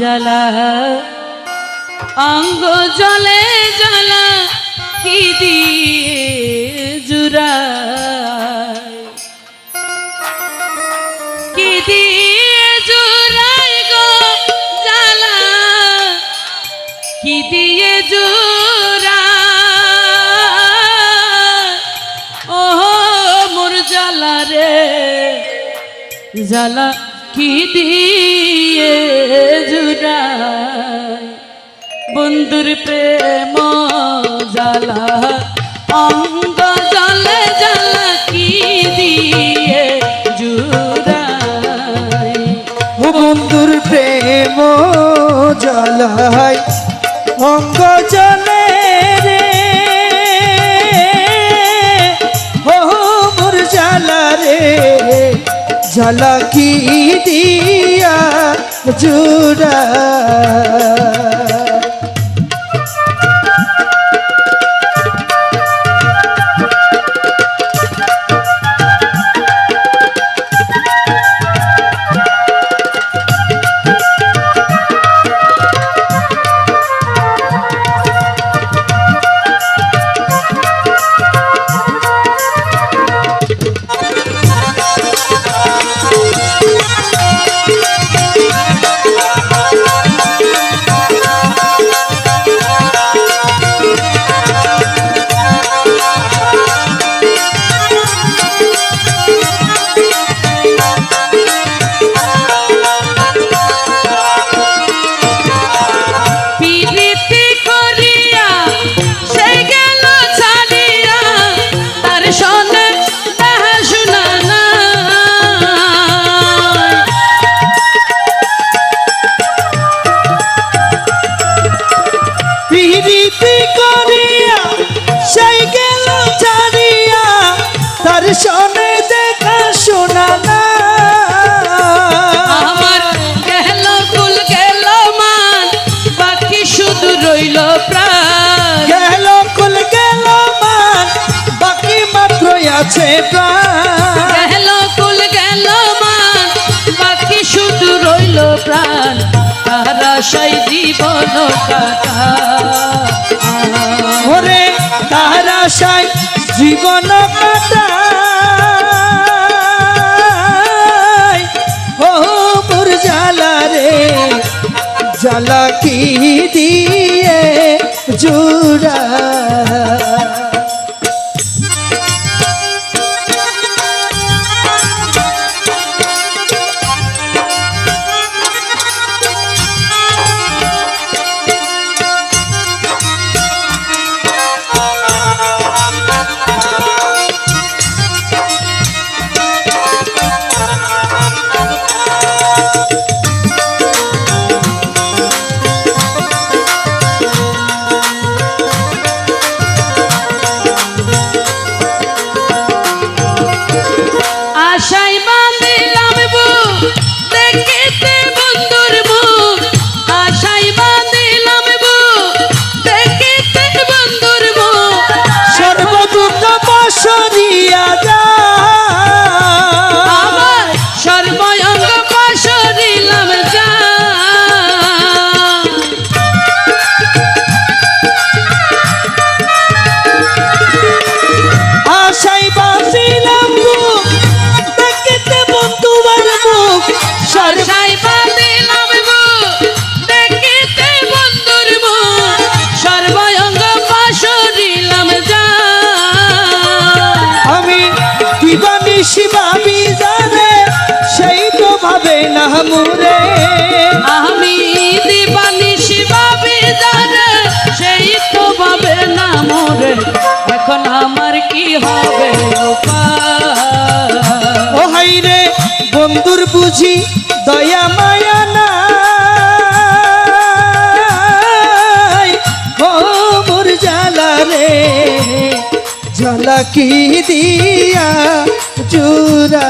জ্বালা অঙ্গ জলে জ্বালা কি দিয়ে জুড়াই বন্ধুর প্রেম জ্বালা অঙ্গ জলে জ্বালা কি দিয়ে জুড়াই বন্ধুর প্রেম জ্বালায় অঙ্গ জলে জ্বালা কি দিয়া জুড়া। তার দেখা শোনা না। আমার গেল কুল গেল মান বাকি শুধু রইল প্রাণ। গেল কুল গেল মান বাকি মাত্র আছে প্রাণ। গেল কুল গেল মান বাকি শুধু রইল প্রাণ। তারা জীবন কাটা ওরে তার আশায় জীবন কাটায়। জ্বালা কি দিয়ে জুড়া কি হবে? ও হাই রে বন্ধুর বুঝি দয়া মায়া না মোর জ্বালা রে, জ্বালা কি দিয়া জুরা